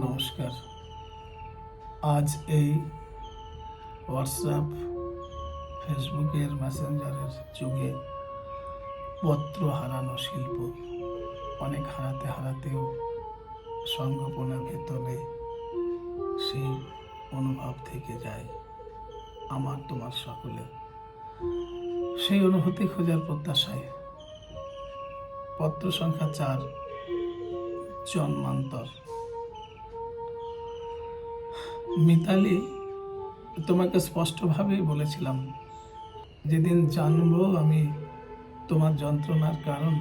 নমস্কার। আজ এই হোয়াটসঅ্যাপ ফেসবুকের মেসেঞ্জারের যুগে পত্র হারানো শিল্প অনেক হারাতে হারাতেও সংগোপনের ভেতরে সেই অনুভব থেকে যায় আমার, তোমার সকলে। সেই অনুভূতি খোঁজার প্রত্যাশায় পত্র সংখ্যা চার জন্মান্তর। মিতালি, তোমাকে স্পষ্টভাবেই বলেছিলাম, যেদিন জানব আমি তোমার যন্ত্রণার কারণ,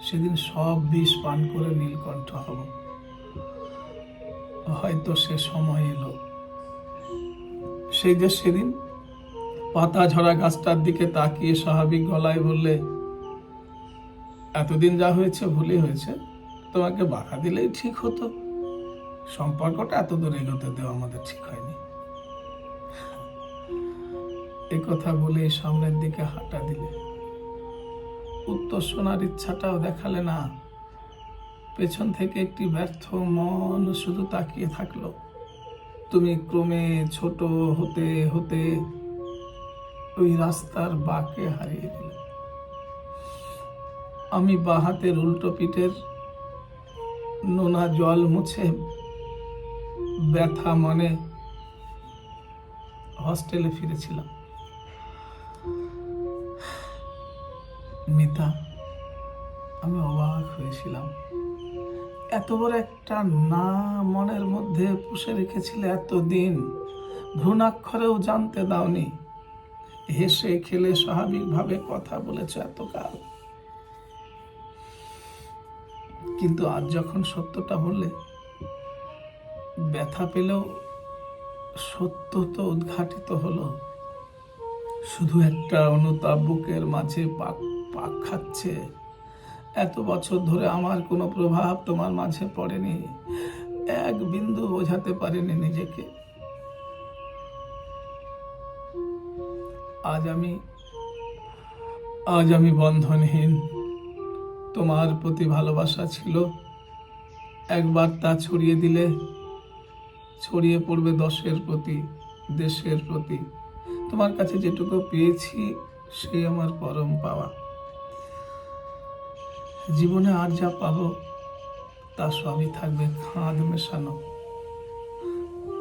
সেদিন সব বিষ পান করে নীলকণ্ঠ হব। হয়তো সে সময় এলো। সেই যে সেদিন পাতা ঝরা গাছটার দিকে তাকিয়ে স্বাভাবিক গলায় বললে, এতদিন যা হয়েছে ভুলই হয়েছে, তোমাকে বাধা দিলেই ঠিক হতো। সম্পর্কটা এত দূর এগোতে দেওয়া আমাদের ঠিক হয়নি। এ কথা বলে সামনের দিকে হাঁটা দিলে। উত্তর শোনার ইচ্ছাটাও দেখালে না। পেছন থেকে একটি ব্যর্থ মন শুধু তাকিয়ে থাকল। তুমি ক্রমে ছোট হতে হতে ওই রাস্তার বাঁকে হারিয়ে গেলে। আমি বাঁ হাতের উল্টো পিঠের নোনা জল মুছে ব্যথা মনে হস্টেলে ফিরেছিলাম। মিতা, আমি অবাক হয়েছিলাম। এত বড় একটা না মনের মধ্যে পুষে রেখেছিলে এতদিন। ভ্রূণাক্ষরেও জানতে দাওনি। হেসে খেলে স্বাভাবিকভাবে কথা বলেছ এতকাল। কিন্তু আজ যখন সত্যটা বললে ব্যথা পেলেও সত্য তো উদ্ঘাটিত হলো। শুধু একটা অনুতাপ বুকের মাঝে পাক পাক খাচ্ছে। এত বছর ধরে আমার কোনো প্রভাব তোমার মাঝে পড়েনি। এক বিন্দু বোঝাতে পারিনি নিজেকে। আজ আমি আজ আমি বন্ধনহীন। তোমার প্রতি ভালোবাসা ছিল। একবার তা ছড়িয়ে দিলে ছড়িয়ে পড়বে দশের প্রতি, দেশের প্রতি। তোমার কাছে যেটুকু পেয়েছি সেই আমার পরম পাওয়া। জীবনে আর যা পাবো, তা সবই থাকবে খাঁদ মেশানো।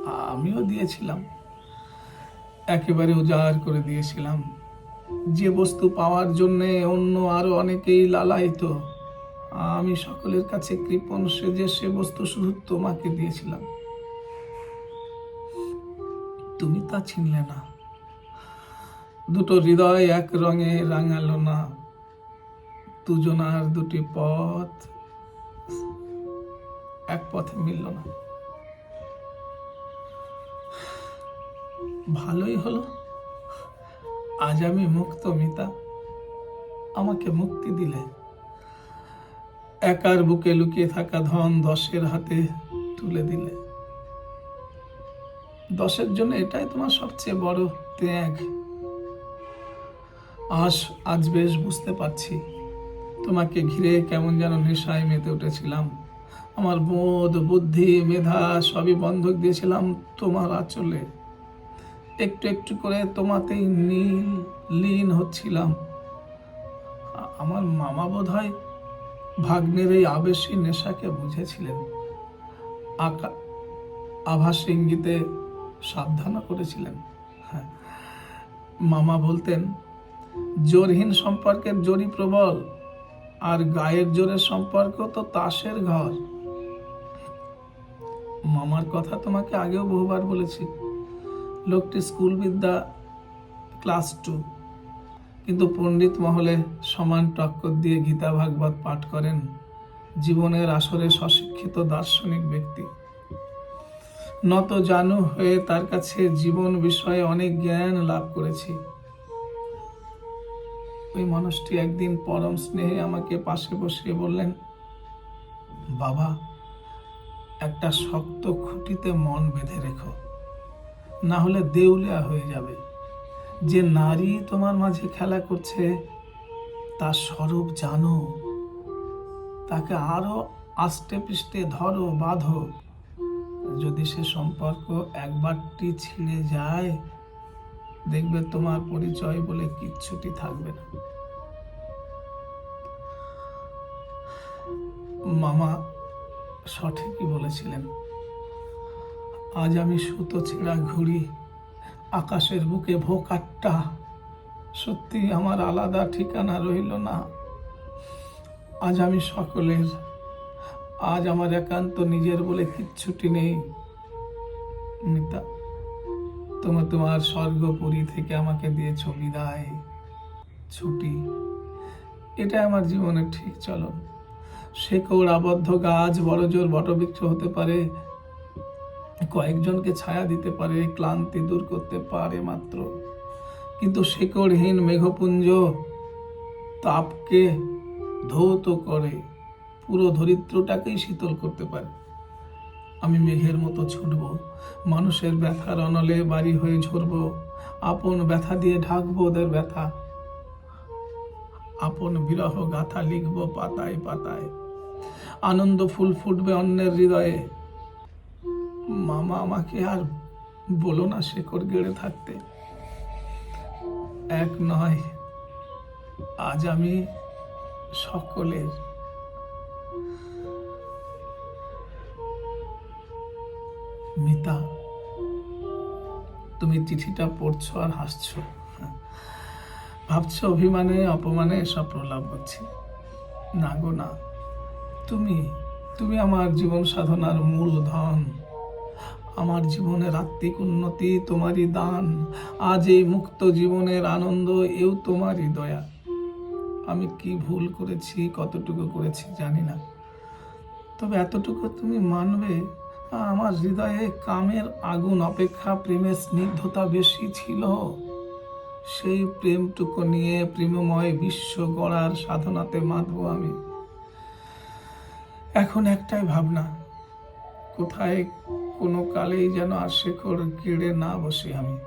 আমিও দিয়েছিলাম। একেবারে উজাড় করে দিয়েছিলাম। যে বস্তু পাওয়ার জন্য অন্য আরও অনেকেই লালায়িত। আমি সকলের কাছে কৃপণ সেজে সে বস্তু শুধু তোমাকে দিয়েছিলাম। তুমি তা চিনলে না। দুটো হৃদয় এক রঙে রাঙালো না। দুজনার দুটি পথ এক পথে মিলল না। ভালোই হলো। আজ আমি মুক্ত মিতা। আমাকে মুক্তি দিলে। একার বুকে লুকিয়ে থাকা ধন দশের হাতে তুলে দিলে। দশের জন্য এটাই তোমার সবচেয়ে বড় ত্যাগ। আজ আজ বেশ বুঝতে পারছি তোমাকে ঘিরে কেমন যেন নেশায় মেতে উঠেছিলাম। আমার বোধ, বুদ্ধি, মেধা সবই বন্ধক দিয়েছিলাম তোমার আঁচলে। একটু একটু করে তোমাতেই নীল, লীন হচ্ছিলাম। আমার মামা বোধ হয় ভাগ্নের এই আবেশী নেশাকে বুঝেছিলেন। আকা আভাস ইঙ্গিতে সাবধানও করেছিলেন। হ্যাঁ। মামা বলতেন, জোরহীন সম্পর্কের জোরই প্রবল, আর গায়ের জোরের সম্পর্ক তো তাসের ঘর। মামার কথা তোমাকে আগেও বহুবার বলেছি। লোকটি স্কুল বিদ্যা, ক্লাস টু, কিন্তু পণ্ডিত মহলে সমান টক্কর দিয়ে গীতা ভাগবত পাঠ করেন। জীবনের আসরে স্বশিক্ষিত দার্শনিক ব্যক্তি। নত জানু হয়ে তার কাছে জীবন বিষয়ে অনেক জ্ঞান লাভ করেছি। ওই মানুষটি একদিন পরম স্নেহে আমাকে পাশে বসিয়ে বললেন, বাবা, একটা শক্ত খুঁটিতে মন বেঁধে রেখো। না হলে দেউলিয়া হয়ে যাবে। যে নারী তোমার মাঝে খেলা করছে তার স্বরূপ জানো। তাকে আরও আষ্টে পৃষ্ঠে ধরো, বাঁধো। যদি সে সম্পর্ক একবারটি ছিঁড়ে যায়, দেখবে তোমার পরিচয় বলে কিচ্ছুটি থাকবে না। মামা সঠিকই বলেছিলেন, আজ আমি সুতো ছেঁড়া ঘুড়ি, আকাশের বুকে ভোকাট্টা, সত্যি আমার আলাদা ঠিকানা রইল না। আজ আমি সকলের আজ আমার একান্ত নিজের বলে কিচ্ছুটি নেই। মিতা তোমার তোমার স্বর্গপুরী থেকে আমাকে দিয়ে ছবি বিদায়। ছুটি, এটা আমার জীবনের ঠিক চলন। শেকড় আবদ্ধ গাছ বড় জোর বটবৃক্ষ হতে পারে, কয়েকজনকে ছায়া দিতে পারে, ক্লান্তি দূর করতে পারে মাত্র। কিন্তু শেকড়হীন মেঘপুঞ্জ তাপকে ধৌত করে। পুরো ধরিত্রটাকেই শীতল করতে পারে। আমি মেঘের মতো ছুটব, মানুষের ব্যথার অনলে বাড়ি হয়ে ঝরব, আপন ব্যথা দিয়ে ঢাকবো ওদের ব্যথা। আপন বিরহ গাথা লিখব পাতায় পাতায়। আনন্দ ফুল ফুটবে অন্যের হৃদয়ে। মামা আমাকে আর বলো না শেকড় গেড়ে থাকতে। এক নয়, আজ আমি সকলের মিতা, তুমি চিঠিটা পড়ছো আর হাসছো। ভাবছ অভিমানে, অপমানে সব প্রলাপ হচ্ছে। না গো, না। তুমি তুমি আমার জীবন সাধনার মূল ধন। আমার জীবনের আত্মিক উন্নতি তোমারই দান। আজ এই মুক্ত জীবনের আনন্দ, এও তোমারই দয়া। আমি কি ভুল করেছি, কতটুকু করেছি জানি না। তবে এতটুকু তুমি মানবে আমার হৃদয়ে কামের আগুন, অপেক্ষা প্রেমের স্নিগ্ধতা বেশি ছিল। সেই প্রেমটুকু নিয়ে প্রেমময় বিশ্ব গড়ার সাধনাতে মাতব আমি। এখন একটাই ভাবনা, কোথায় কোনো কালেই যেন আর শেখর গেড়ে না বসে আমি।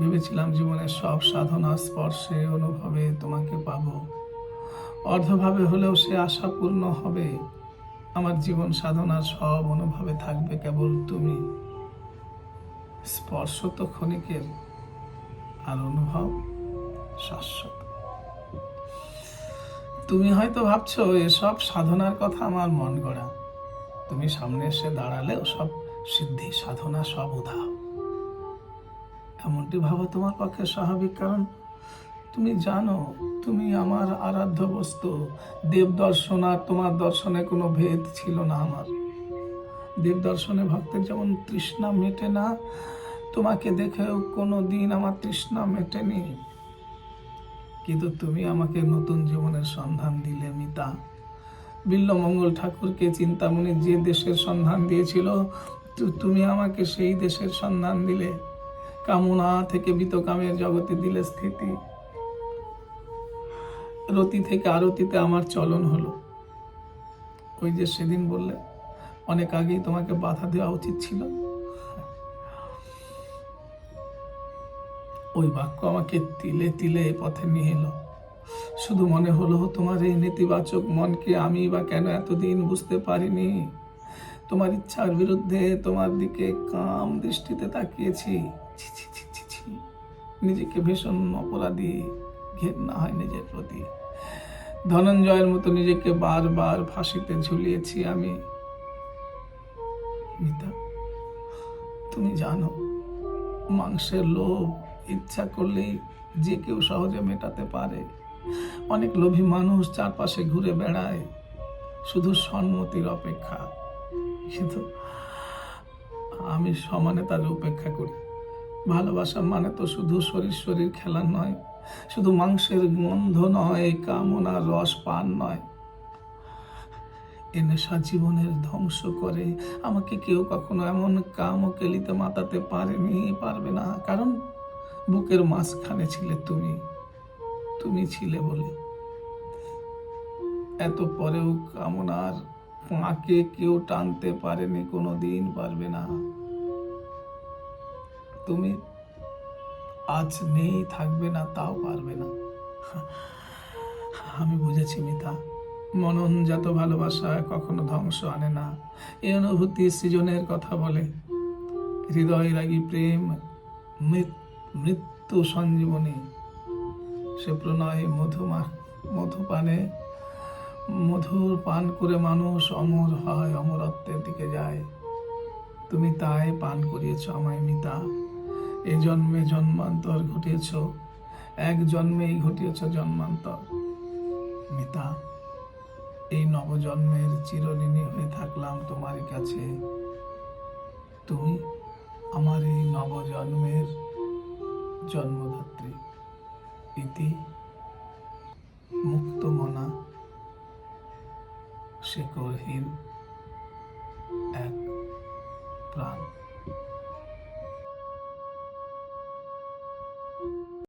ভেবেছিলাম জীবনের সব সাধনা স্পর্শে অনুভবে তোমাকে পাবো। অর্ধভাবে হলেও সে আশা পূর্ণ হবে। আমার জীবন সাধনার সব অনুভবে থাকবে কেবল তুমি। স্পর্শ তো ক্ষণিকের, আর অনুভব শাশ্বত। তুমি হয়তো ভাবছ, এসব সাধনার কথা আমার মন গড়া। তুমি সামনে এসে দাঁড়ালেও সব সিদ্ধি, সাধনা সব উধাও। এমনটি ভাবা তোমার পক্ষে স্বাভাবিক, কারণ তুমি জানো, তুমি আমার আরাধ্য বস্তু। দেব দর্শন আর তোমার দর্শনে কোনো ভেদ ছিল না আমার। দেব দর্শনে ভক্তের যেমন তৃষ্ণা মেটে না, তোমাকে দেখেও কোনো দিন আমার তৃষ্ণা মেটেনি। কিন্তু তুমি আমাকে নতুন জীবনের সন্ধান দিলে, মিতা। বিল্লমঙ্গল ঠাকুরকে চিন্তামণি যে দেশের সন্ধান দিয়েছিল তুমি আমাকে সেই দেশের সন্ধান দিলে। কামনা থেকে বিতকামের জগতে দিলে স্থিতি। রতি থেকে আরতিতে আমার চলন হলো। ওই যে সেদিন বললে, অনেক আগেই তোমাকে বাধা দেওয়া উচিত ছিল। ওই বাক্য আমাকে তিলে তিলে এ পথে নিয়ে এলো। শুধু মনে হলো, তোমার এই নেতিবাচক মনকে আমি বা কেন এতদিন বুঝতে পারিনি? তোমার ইচ্ছার বিরুদ্ধে তোমার দিকে কাম দৃষ্টিতে তাকিয়েছি। নিজেকে ভীষণ অপরাধী। ঘেন্না হয় নিজের প্রতি। ধনঞ্জয়ের মতো নিজেকে বারবার ফাঁসিতে ঝুলিয়েছি আমি। মিতা, তুমি জানো, মাংসের লোভ ইচ্ছা করলেই যে কেউ সহজে মেটাতে পারে। অনেক লোভী মানুষ চারপাশে ঘুরে বেড়ায়। শুধু সম্মতির অপেক্ষা। কিন্তু আমি সমানে তার উপেক্ষা করি। ভালোবাসা মানে তো শুধু শরীর শরীর খেলা নয় শুধু মাংসের গন্ধ নয়, কামনা রস পান নয়। এ নেশা জীবনের ধ্বংস করে আমাকে কেউ কখনো এমন কাম ও কেলিতে মাতাতে পারেনি, পারবে না। কারণ বুকের মাঝখানে ছিলে তুমি তুমি ছিলে বলে। এত পরেও কামনার পাঁকে কেউ টানতে পারেনি কোনো দিন পারবে না। তুমি আজ নেই, থাকবে না, তাও পারবে না। আমি বুঝেছি মিতা। মননজাত ভালোবাসা কখনো ধ্বংস আনে না। এই অনুভূতি সৃজনের কথা বলে। হৃদয় লাগি প্রেম, মৃত- মৃত্যু সঞ্জীবনী। সে প্রণয় মধুমা মধুপানে মধুর পান করে মানুষ অমর হয়, অমরত্বের দিকে যায়। তুমি তাই পান করিয়েছ আমায় মিতা। এ জন্মে জন্মান্তর ঘটিয়েছ, এক জন্মেই ঘটিয়েছ জন্মান্তর। মিতা, এই নবজন্মের চিরঋণী হয়ে থাকলাম তোমার কাছে। তুমি আমার এই নবজন্মের জন্মদাত্রী। ইতি